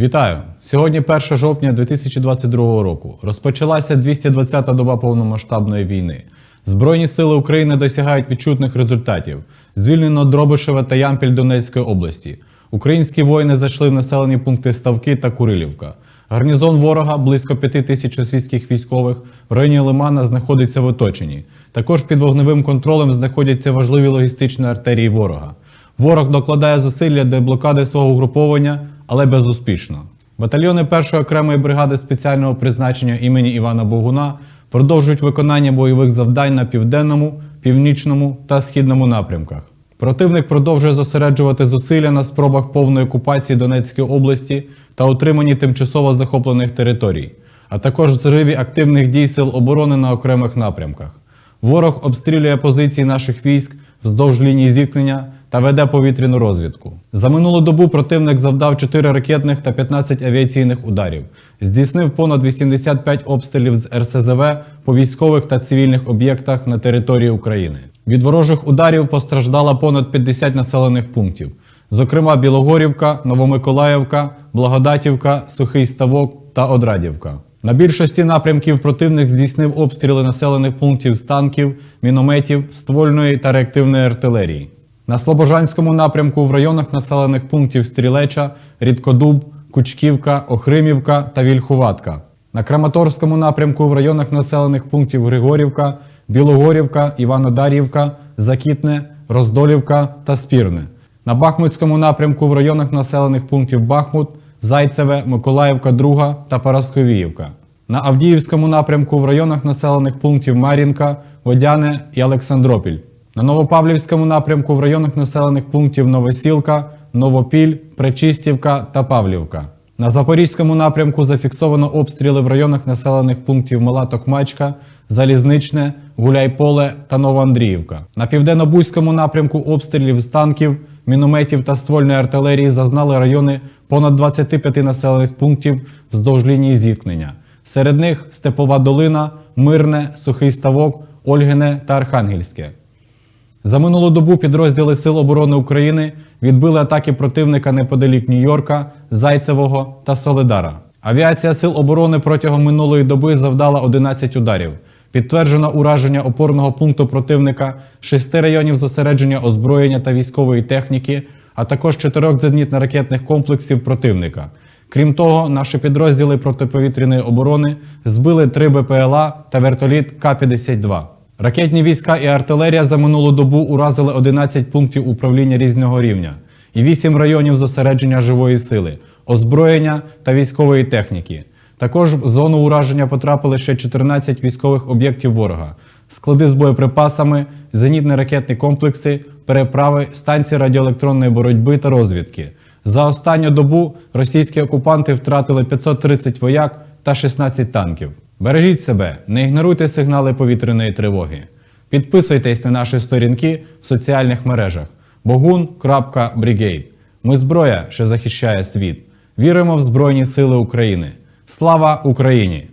Вітаю! Сьогодні 1 жовтня 2022 року. Розпочалася 220-та доба повномасштабної війни. Збройні сили України досягають відчутних результатів. Звільнено Дробишеве та Ямпіль Донецької області. Українські воїни зайшли в населені пункти Ставки та Курилівка. Гарнізон ворога близько 5 тисяч російських військових в районі Лимана знаходиться в оточенні. Також під вогневим контролем знаходяться важливі логістичні артерії ворога. Ворог докладає зусилля для блокади свого угруповання, але безуспішно. Батальйони першої окремої бригади спеціального призначення імені Івана Богуна продовжують виконання бойових завдань на південному, північному та східному напрямках. Противник продовжує зосереджувати зусилля на спробах повної окупації Донецької області та утриманні тимчасово захоплених територій, а також зриві активних дій сил оборони на окремих напрямках. Ворог обстрілює позиції наших військ вздовж лінії зіткнення та веде повітряну розвідку. За минулу добу противник завдав 4 ракетних та 15 авіаційних ударів, здійснив понад 85 обстрілів з РСЗВ по військових та цивільних об'єктах на території України. Від ворожих ударів постраждало понад 50 населених пунктів, зокрема Білогорівка, Новомиколаївка, Благодатівка, Сухий Ставок та Одрадівка. На більшості напрямків противник здійснив обстріли населених пунктів з танків, мінометів, ствольної та реактивної артилерії. На Слобожанському напрямку в районах населених пунктів Стрілеча, Рідкодуб, Кучківка, Охримівка та Вільхуватка. На Краматорському напрямку в районах населених пунктів Григорівка, Білогорівка, Іванодарівка, Закітне, Роздолівка та Спірне. На Бахмутському напрямку в районах населених пунктів Бахмут, Зайцеве, Миколаївка, Друга та Парасковіївка. На Авдіївському напрямку в районах населених пунктів Мар'їнка, Водяне і Олександропіль. На Новопавлівському напрямку в районах населених пунктів Новосілка, Новопіль, Пречистівка та Павлівка. На Запорізькому напрямку зафіксовано обстріли в районах населених пунктів Мала Токмачка, Залізничне, Гуляйполе та Новоандріївка. На південно-бузькому напрямку обстрілів з танків, мінометів та ствольної артилерії зазнали райони понад 25 населених пунктів вздовж лінії зіткнення. Серед них Степова Долина, Мирне, Сухий Ставок, Ольгине та Архангельське. За минулу добу підрозділи Сил оборони України відбили атаки противника неподалік Нью-Йорка, Зайцевого та Солидара. Авіація Сил оборони протягом минулої доби завдала 11 ударів. Підтверджено ураження опорного пункту противника, шести районів зосередження озброєння та військової техніки, а також чотирьох зенітно-ракетних комплексів противника. Крім того, наші підрозділи протиповітряної оборони збили три БПЛА та вертоліт К-52. Ракетні війська і артилерія за минулу добу уразили 11 пунктів управління різного рівня і 8 районів зосередження живої сили, озброєння та військової техніки. Також в зону ураження потрапили ще 14 військових об'єктів ворога, склади з боєприпасами, зенітні ракетні комплекси, переправи, станції радіоелектронної боротьби та розвідки. За останню добу російські окупанти втратили 530 вояк та 16 танків. Бережіть себе, не ігноруйте сигнали повітряної тривоги. Підписуйтесь на наші сторінки в соціальних мережах bogun.brigade. Ми зброя, що захищає світ. Віримо в Збройні Сили України. Слава Україні!